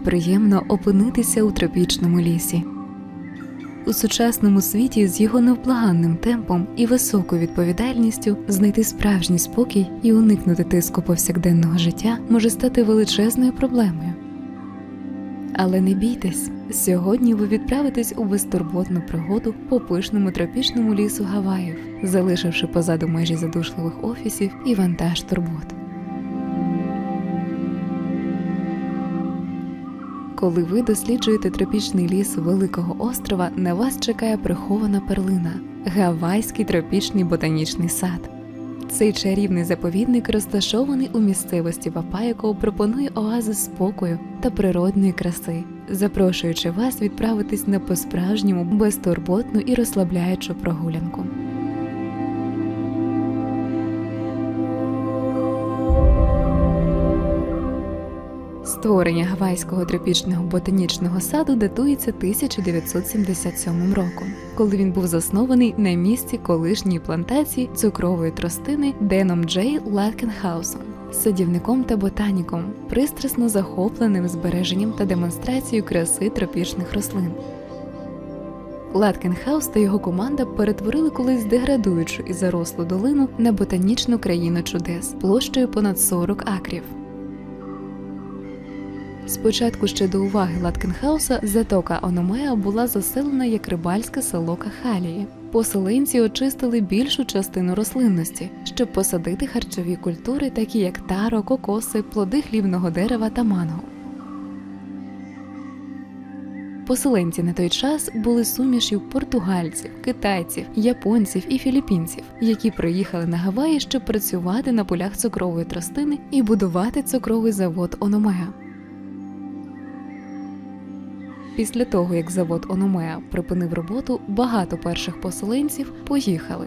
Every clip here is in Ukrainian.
приємно опинитися у тропічному лісі. У сучасному світі з його невблаганним темпом і високою відповідальністю знайти справжній спокій і уникнути тиску повсякденного життя може стати величезною проблемою. Але не бійтесь, сьогодні ви відправитесь у безтурботну пригоду по пишному тропічному лісу Гаваїв, залишивши позаду межі задушливих офісів і вантаж турбот. Коли ви досліджуєте тропічний ліс Великого острова, на вас чекає прихована перлина Гавайський тропічний ботанічний сад. Цей чарівний заповідник розташований у місцевості Папайко пропонує оази спокою та природної краси, запрошуючи вас відправитись на по-справжньому безтурботну і розслабляючу прогулянку. Створення гавайського тропічного ботанічного саду датується 1977 роком, коли він був заснований на місці колишньої плантації цукрової тростини Деном Джей Латкенхаусом, садівником та ботаніком, пристрасно захопленим збереженням та демонстрацією краси тропічних рослин. Латкенхаус та його команда перетворили колись деградуючу і зарослу долину на ботанічну країну чудес площею понад 40 акрів. Спочатку ще до уваги Латкенхауса затока Ономеа була заселена як рибальське село Кахалії. Поселенці очистили більшу частину рослинності, щоб посадити харчові культури, такі як таро, кокоси, плоди хлібного дерева та манго. Поселенці на той час були сумішю португальців, китайців, японців і філіппінців, які приїхали на Гаваї, щоб працювати на полях цукрової тростини і будувати цукровий завод Ономеа. Після того, як завод Ономеа припинив роботу, багато перших поселенців поїхали.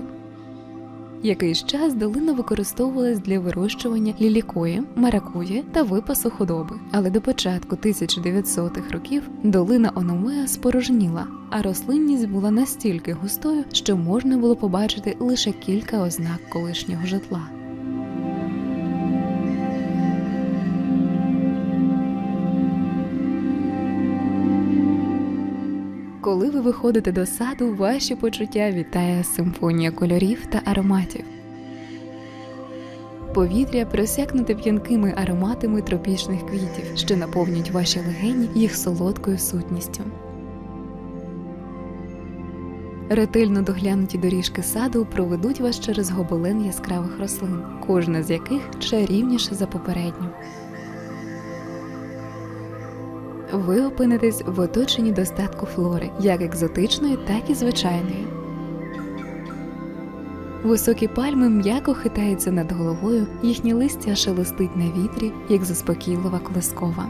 Якийсь час долина використовувалась для вирощування лілікої, маракуї та випасу худоби. Але до початку 1900-х років долина Ономеа спорожніла, а рослинність була настільки густою, що можна було побачити лише кілька ознак колишнього житла. Коли ви виходите до саду, ваші почуття вітає симфонія кольорів та ароматів. Повітря просякнуте п'янкими ароматами тропічних квітів, що наповнюють ваші легені їх солодкою сутністю. Ретельно доглянуті доріжки саду проведуть вас через гобелен яскравих рослин, кожна з яких чарівніша за попередню. Ви опинитесь в оточенні достатку флори, як екзотичної, так і звичайної. Високі пальми м'яко хитаються над головою, їхнє листя шелестить на вітрі, як заспокійлива колискова.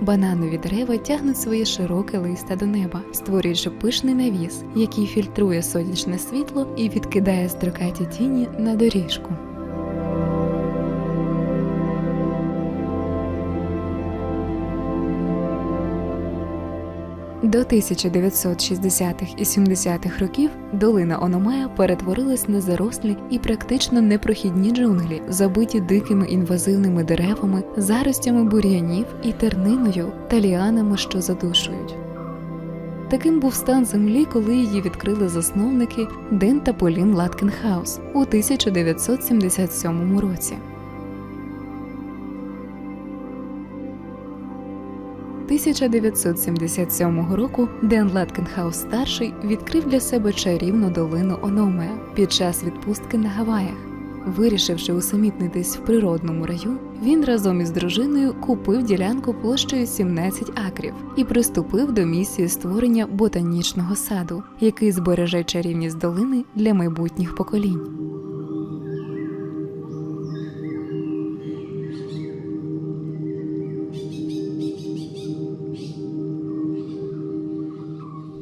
Бананові дерева тягнуть своє широке листя до неба, створюючи пишний навіс, який фільтрує сонячне світло і відкидає строкаті тіні на доріжку. До 1960-х і 70-х років долина Ономея перетворилась на зарослі і практично непрохідні джунглі, забиті дикими інвазивними деревами, заростями бур'янів і терниною та ліанами, що задушують. Таким був стан землі, коли її відкрили засновники Ден та Полін Латкенхаус у 1977 році. 1977 року Ден Латкенхаус старший відкрив для себе чарівну долину Ономеа під час відпустки на Гаваях. Вирішивши усамітнитись в природному раю, він разом із дружиною купив ділянку площею 17 акрів і приступив до місії створення ботанічного саду, який збереже чарівність долини для майбутніх поколінь.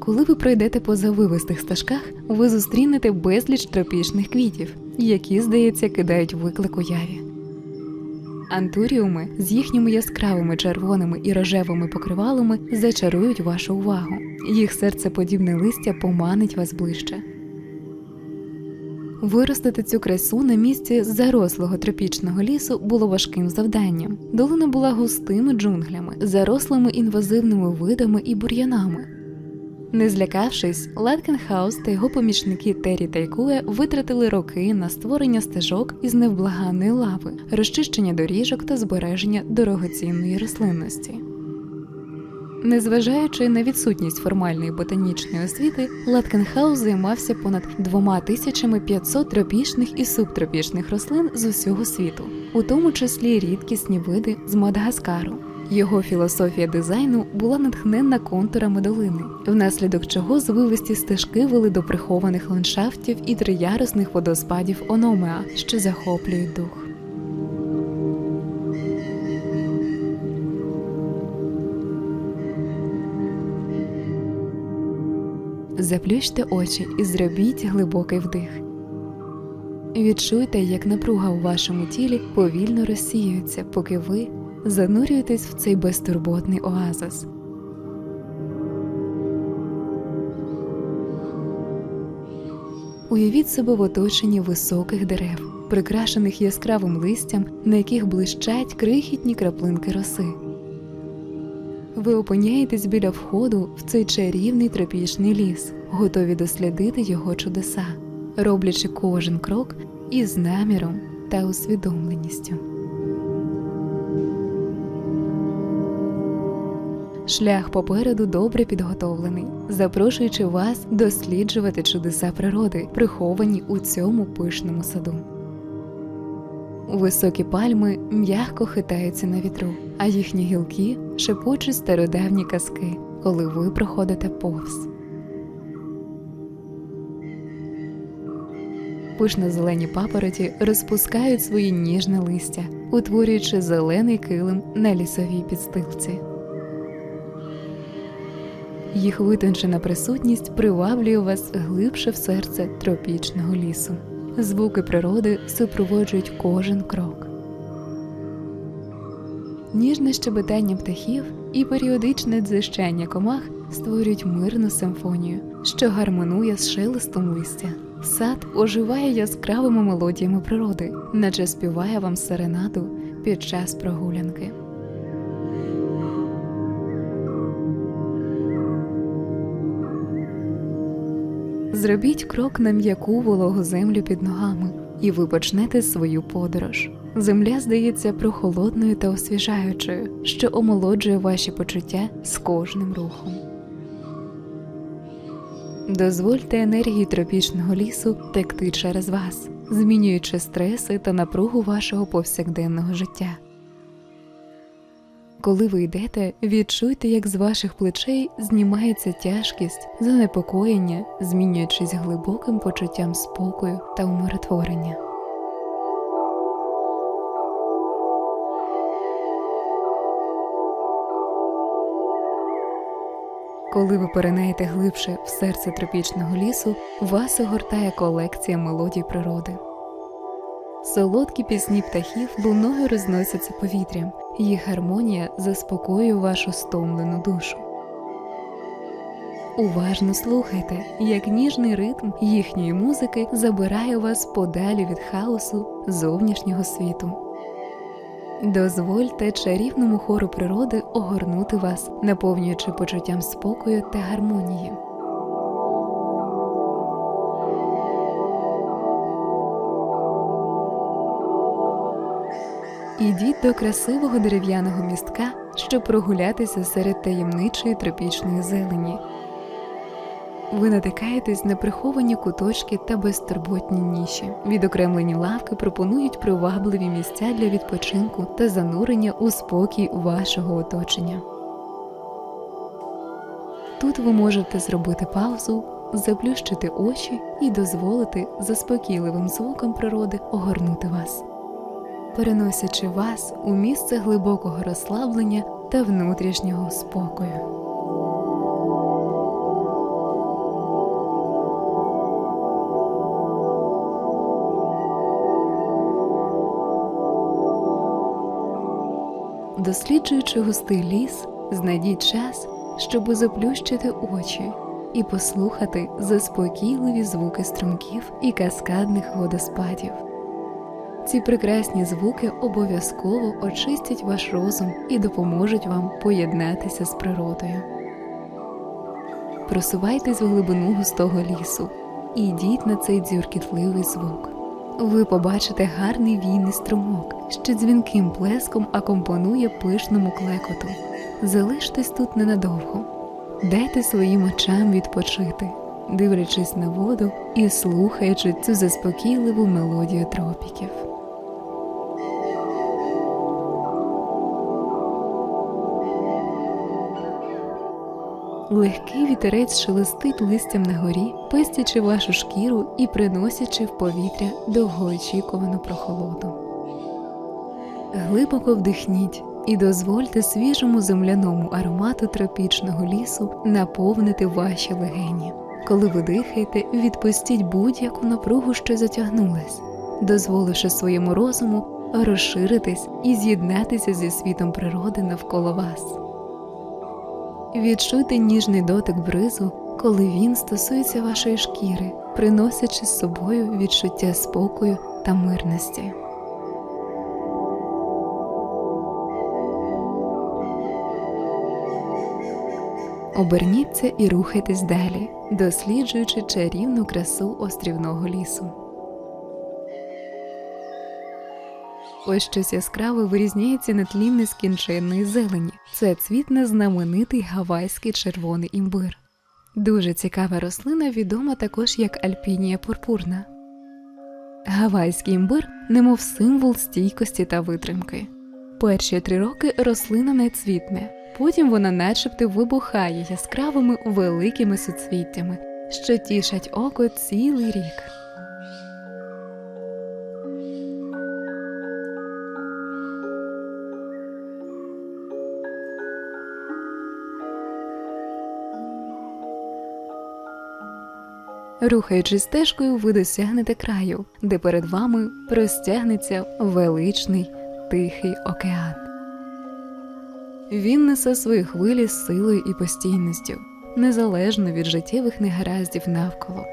Коли ви пройдете по завивистих стежках, ви зустрінете безліч тропічних квітів, які, здається, кидають виклик уяві. Антуріуми з їхніми яскравими червоними і рожевими покривалами зачарують вашу увагу. Їх серцеподібне листя поманить вас ближче. Виростити цю красу на місці зарослого тропічного лісу було важким завданням. Долина була густими джунглями, зарослими інвазивними видами і бур'янами. Не злякавшись, Латкенхаус та його помічники Террі та Ікуе витратили роки на створення стежок із невблаганної лави, розчищення доріжок та збереження дорогоцінної рослинності. Незважаючи на відсутність формальної ботанічної освіти, Латкенхаус займався понад 2500 тропічних і субтропічних рослин з усього світу, у тому числі рідкісні види з Мадагаскару. Його філософія дизайну була натхненна контурами долини, внаслідок чого звивисті стежки вели до прихованих ландшафтів і триярусних водоспадів Ономеа, що захоплюють дух. Заплющте очі і зробіть глибокий вдих. Відчуйте, як напруга у вашому тілі повільно розсіюється, поки ви занурюєтесь в цей безтурботний оазис. Уявіть себе в оточенні високих дерев, прикрашених яскравим листям, на яких блищать крихітні краплинки роси. Ви опиняєтесь біля входу в цей чарівний тропічний ліс, готові дослідити його чудеса, роблячи кожен крок із наміром та усвідомленістю. Шлях попереду добре підготовлений, запрошуючи вас досліджувати чудеса природи, приховані у цьому пишному саду. Високі пальми м'яко хитаються на вітру, а їхні гілки шепочуть стародавні казки, коли ви проходите повз. Пишно зелені папороті розпускають свої ніжне листя, утворюючи зелений килим на лісовій підстилці. Їх витончена присутність приваблює вас глибше в серце тропічного лісу. Звуки природи супроводжують кожен крок. Ніжне щебетання птахів і періодичне дзищання комах створюють мирну симфонію, що гармонує з шелестом листя. Сад оживає яскравими мелодіями природи, наче співає вам серенаду під час прогулянки. Зробіть крок на м'яку вологу землю під ногами, і ви почнете свою подорож. Земля здається прохолодною та освіжаючою, що омолоджує ваші почуття з кожним рухом. Дозвольте енергії тропічного лісу текти через вас, змінюючи стреси та напругу вашого повсякденного життя. Коли ви йдете, відчуйте, як з ваших плечей знімається тяжкість, занепокоєння, змінюючись глибоким почуттям спокою та умиротворення. Коли ви перенаєте глибше в серце тропічного лісу, вас огортає колекція мелодій природи. Солодкі пісні птахів луною розносяться повітрям, їх гармонія заспокоює вашу стомлену душу. Уважно слухайте, як ніжний ритм їхньої музики забирає вас подалі від хаосу зовнішнього світу. Дозвольте чарівному хору природи огорнути вас, наповнюючи почуттям спокою та гармонії. Ідіть до красивого дерев'яного містка, щоб прогулятися серед таємничої тропічної зелені. Ви натикаєтесь на приховані куточки та безтурботні ніші. Відокремлені лавки пропонують привабливі місця для відпочинку та занурення у спокій вашого оточення. Тут ви можете зробити паузу, заплющити очі і дозволити заспокійливим звукам природи огорнути вас переносячи вас у місце глибокого розслаблення та внутрішнього спокою. Досліджуючи густий ліс, знайдіть час, щоб заплющити очі і послухати заспокійливі звуки струмків і каскадних водоспадів. Ці прекрасні звуки обов'язково очистять ваш розум і допоможуть вам поєднатися з природою. Просувайтесь в глибину густого лісу і йдіть на цей дзюркітливий звук. Ви побачите гарний війний струмок, що дзвінким плеском акомпонує пишному клекоту. Залиштесь тут ненадовго, дайте своїм очам відпочити, дивлячись на воду і слухаючи цю заспокійливу мелодію тропіків. Легкий вітерець шелестить листям на горі, пестячи вашу шкіру і приносячи в повітря довгоочікувану прохолоду. Глибоко вдихніть і дозвольте свіжому земляному аромату тропічного лісу наповнити ваші легені. Коли ви дихаєте, відпустіть будь-яку напругу, що затягнулась, дозволивши своєму розуму розширитись і з'єднатися зі світом природи навколо вас. Відчуйте ніжний дотик бризу, коли він стосується вашої шкіри, приносячи з собою відчуття спокою та мирності. Оберніться і рухайтесь далі, досліджуючи чарівну красу острівного лісу. Ось щось яскраве вирізняється на тлі нескінченної зелені. Це цвітне знаменитий гавайський червоний імбир. Дуже цікава рослина, відома також як альпінія пурпурна. Гавайський імбир немов символ стійкості та витримки. Перші три роки рослина не цвітне, потім вона начебто вибухає яскравими великими суцвіттями, що тішать око цілий рік. Рухаючись стежкою, ви досягнете краю, де перед вами простягнеться величний тихий океан. Він несе свої хвилі з силою і постійністю, незалежно від життєвих негараздів навколо.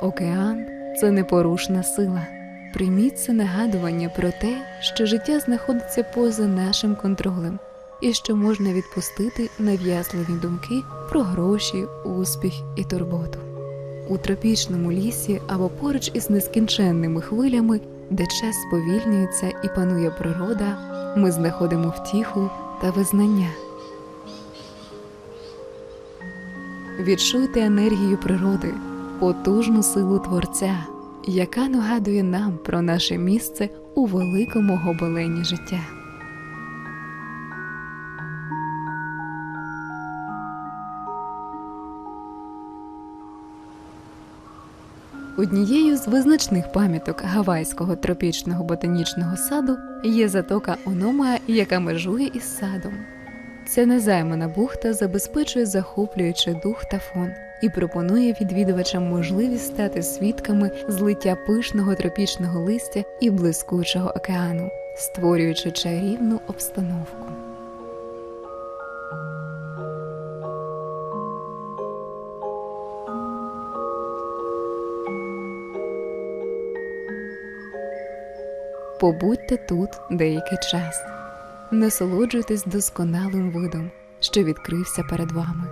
Океан це непорушна сила. Прийміть це нагадування про те, що життя знаходиться поза нашим контролем і що можна відпустити нав'язливі думки про гроші, успіх і турботу. У тропічному лісі або поруч із нескінченними хвилями, де час сповільнюється і панує природа, ми знаходимо втіху та визнання. Відчуйте енергію природи, потужну силу Творця, яка нагадує нам про наше місце у великому гобелені життя. Однією з визначних пам'яток гавайського тропічного ботанічного саду є затока Онома, яка межує із садом. Ця незаймана бухта забезпечує захоплюючий дух та фон і пропонує відвідувачам можливість стати свідками злиття пишного тропічного листя і блискучого океану, створюючи чарівну обстановку. Побудьте тут деякий час, насолоджуйтесь досконалим видом, що відкрився перед вами.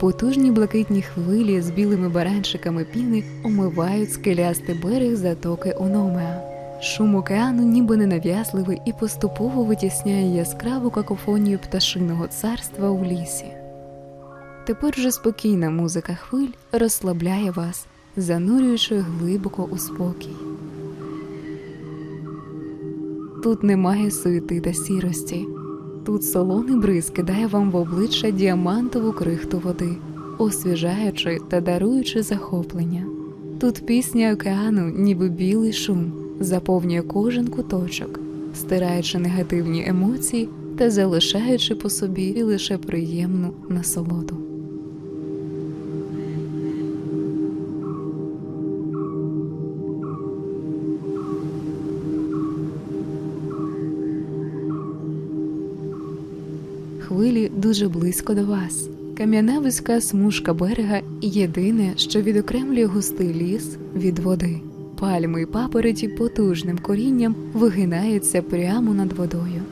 Потужні блакитні хвилі з білими баранчиками піни омивають скелястий берег затоки Ономеа. Шум океану ніби ненав'язливий і поступово витісняє яскраву какофонію пташиного царства у лісі. Тепер же спокійна музика хвиль розслабляє вас, занурюючи глибоко у спокій. Тут немає суєти та сірості, тут солоний бриз кидає вам в обличчя діамантову крихту води, освіжаючи та даруючи захоплення. Тут пісня океану, ніби білий шум, заповнює кожен куточок, стираючи негативні емоції та залишаючи по собі лише приємну насолоду. Дуже близько до вас. Кам'яна вузька смужка берега єдине, що відокремлює густий ліс від води. Пальми й папороті потужним корінням вигинаються прямо над водою.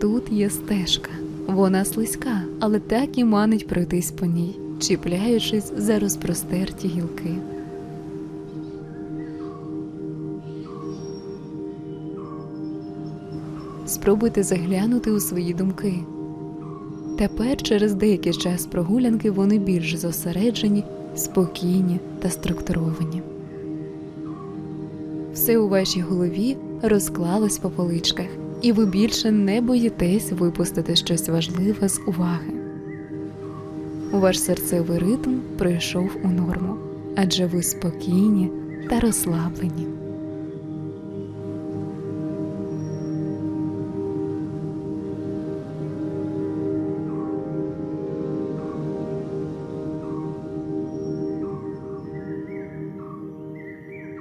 Тут є стежка. Вона слизька, але так і манить пройтись по ній, чіпляючись за розпростерті гілки. Спробуйте заглянути у свої думки. Тепер, через деякий час прогулянки, вони більш зосереджені, спокійні та структуровані. Все у вашій голові розклалось по поличках, і ви більше не боїтесь випустити щось важливе з уваги. Ваш серцевий ритм прийшов у норму, адже ви спокійні та розслаблені.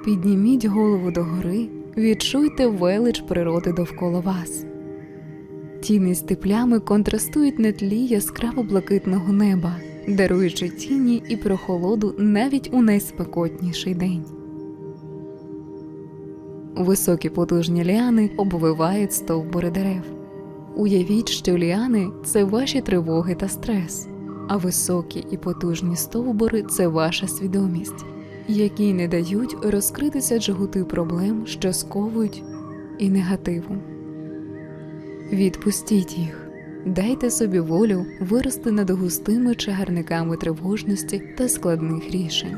Підніміть голову догори, відчуйте велич природи довкола вас. Тіні з теплями контрастують на тлі яскраво блакитного неба, даруючи тіні і прохолоду навіть у найспекотніший день. Високі потужні ліани обвивають стовбури дерев. Уявіть, що ліани це ваші тривоги та стрес, а високі і потужні стовбури це ваша свідомість які не дають розкритися джгути проблем, що сковують і негативу. Відпустіть їх, дайте собі волю вирости над густими чагарниками тривожності та складних рішень.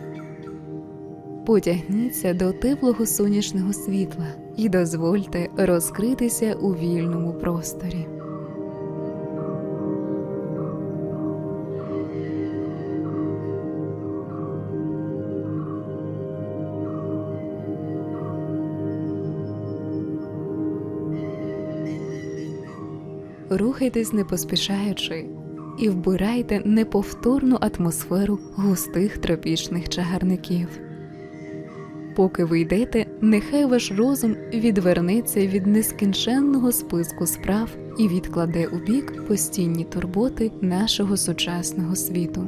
Потягніться до теплого сонячного світла і дозвольте розкритися у вільному просторі. Рухайтесь не поспішаючи і вбирайте неповторну атмосферу густих тропічних чагарників. Поки ви йдете, нехай ваш розум відвернеться від нескінченного списку справ і відкладе у бік постійні турботи нашого сучасного світу.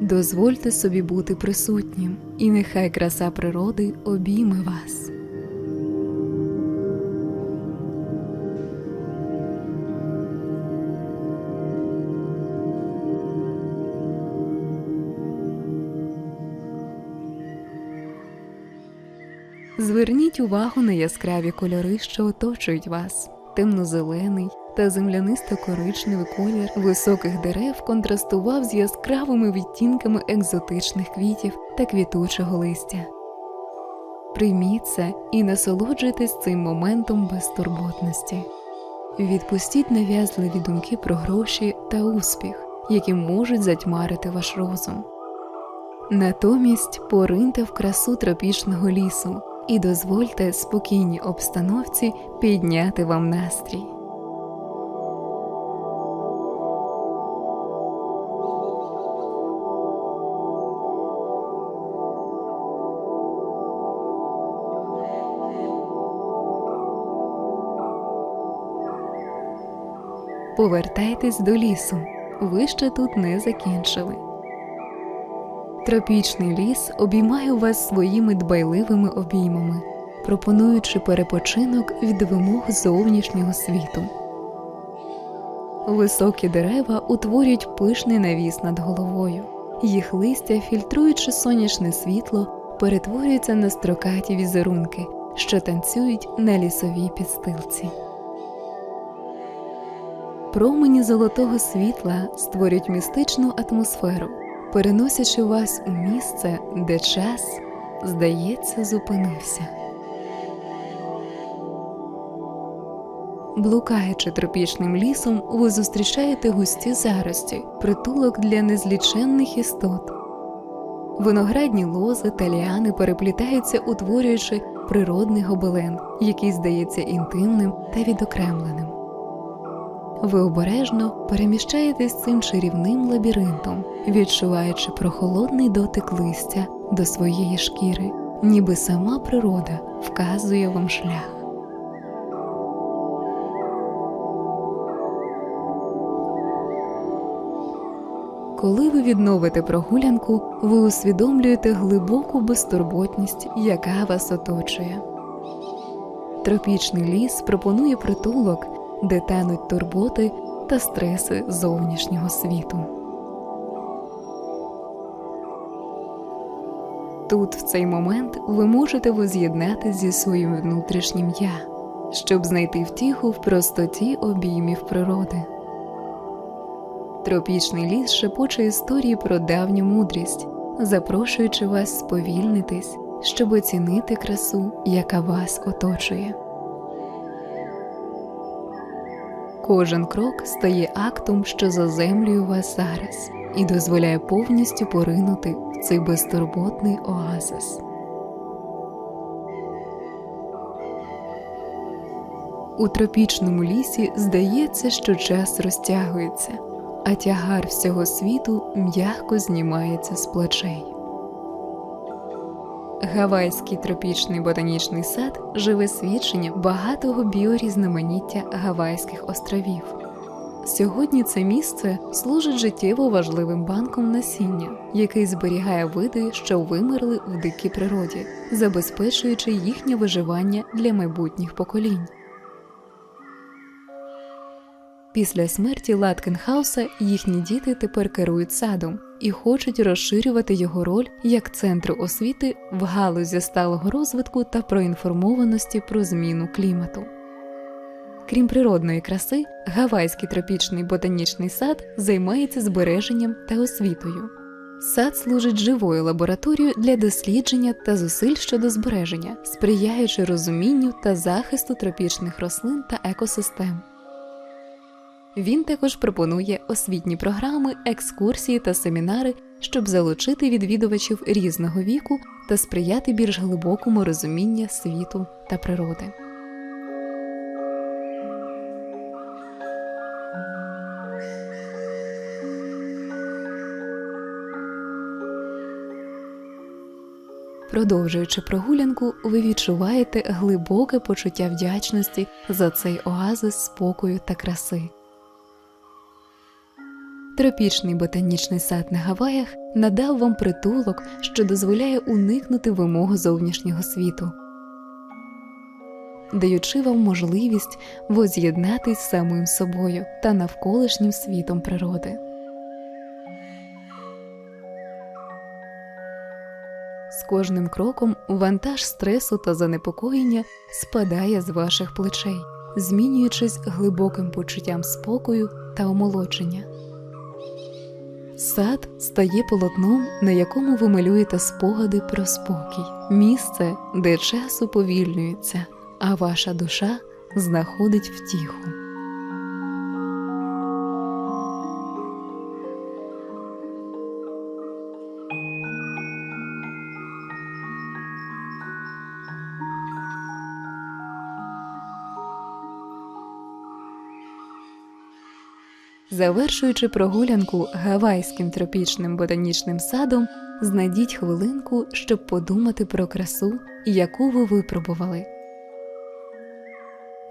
Дозвольте собі бути присутнім, і нехай краса природи обійме вас. Зверніть увагу на яскраві кольори, що оточують вас, темно-зелений та землянисто-коричневий колір високих дерев контрастував з яскравими відтінками екзотичних квітів та квітучого листя. Прийміть це і насолоджуйтесь цим моментом безтурботності. Відпустіть нав'язливі думки про гроші та успіх, які можуть затьмарити ваш розум. Натомість пориньте в красу тропічного лісу і дозвольте спокійній обстановці підняти вам настрій. Повертайтесь до лісу, ви ще тут не закінчили. Тропічний ліс обіймає вас своїми дбайливими обіймами, пропонуючи перепочинок від вимог зовнішнього світу. Високі дерева утворюють пишний навіс над головою, їх листя, фільтруючи сонячне світло, перетворюються на строкаті візерунки, що танцюють на лісовій підстилці. Промені золотого світла створюють містичну атмосферу переносячи вас у місце, де час, здається, зупинився. Блукаючи тропічним лісом, ви зустрічаєте густі зарості, притулок для незліченних істот. Виноградні лози та ліани переплітаються, утворюючи природний гобелен, який здається інтимним та відокремленим. Ви обережно переміщаєтесь цим чарівним лабіринтом, відчуваючи прохолодний дотик листя до своєї шкіри, ніби сама природа вказує вам шлях. Коли ви відновите прогулянку, ви усвідомлюєте глибоку безтурботність, яка вас оточує. Тропічний ліс пропонує притулок, де тануть турботи та стреси зовнішнього світу. Тут, в цей момент, ви можете воз'єднати зі своїм внутрішнім я, щоб знайти втіху в простоті обіймів природи. Тропічний ліс шепоче історії про давню мудрість, запрошуючи вас сповільнитись, щоб оцінити красу, яка вас оточує. Кожен крок стає актом, що заземлює вас зараз, і дозволяє повністю поринути цей безтурботний оазис. У тропічному лісі здається, що час розтягується, а тягар всього світу м'яко знімається з плечей. Гавайський тропічний ботанічний сад живе свідчення багатого біорізноманіття Гавайських островів. Сьогодні це місце служить життєво важливим банком насіння, який зберігає види, що вимерли в дикій природі, забезпечуючи їхнє виживання для майбутніх поколінь. Після смерті Латкенхауса їхні діти тепер керують садом і хочуть розширювати його роль як центру освіти в галузі сталого розвитку та проінформованості про зміну клімату. Крім природної краси, Гавайський тропічний ботанічний сад займається збереженням та освітою. Сад служить живою лабораторією для дослідження та зусиль щодо збереження, сприяючи розумінню та захисту тропічних рослин та екосистем. Він також пропонує освітні програми, екскурсії та семінари, щоб залучити відвідувачів різного віку та сприяти більш глибокому розумінню світу та природи. Продовжуючи прогулянку, ви відчуваєте глибоке почуття вдячності за цей оазис спокою та краси. Тропічний ботанічний сад на Гаваях надав вам притулок, що дозволяє уникнути вимог зовнішнього світу, даючи вам можливість воз'єднатись з самим собою та навколишнім світом природи. Кожним кроком вантаж стресу та занепокоєння спадає з ваших плечей, змінюючись глибоким почуттям спокою та омолодження. Сад стає полотном, на якому ви малюєте спогади про спокій, місце, де час уповільнюється, а ваша душа знаходить втіху. Завершуючи прогулянку гавайським тропічним ботанічним садом, знайдіть хвилинку, щоб подумати про красу, яку ви випробували.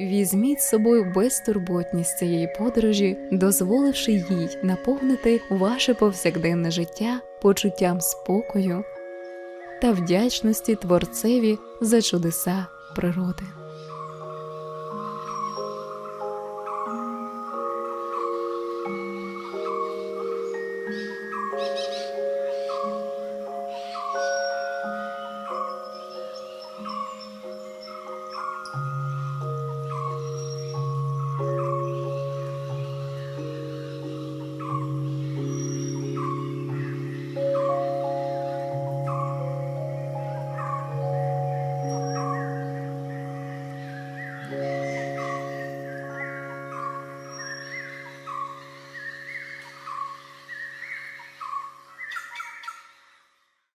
Візьміть з собою безтурботність цієї подорожі, дозволивши їй наповнити ваше повсякденне життя почуттям спокою та вдячності творцеві за чудеса природи.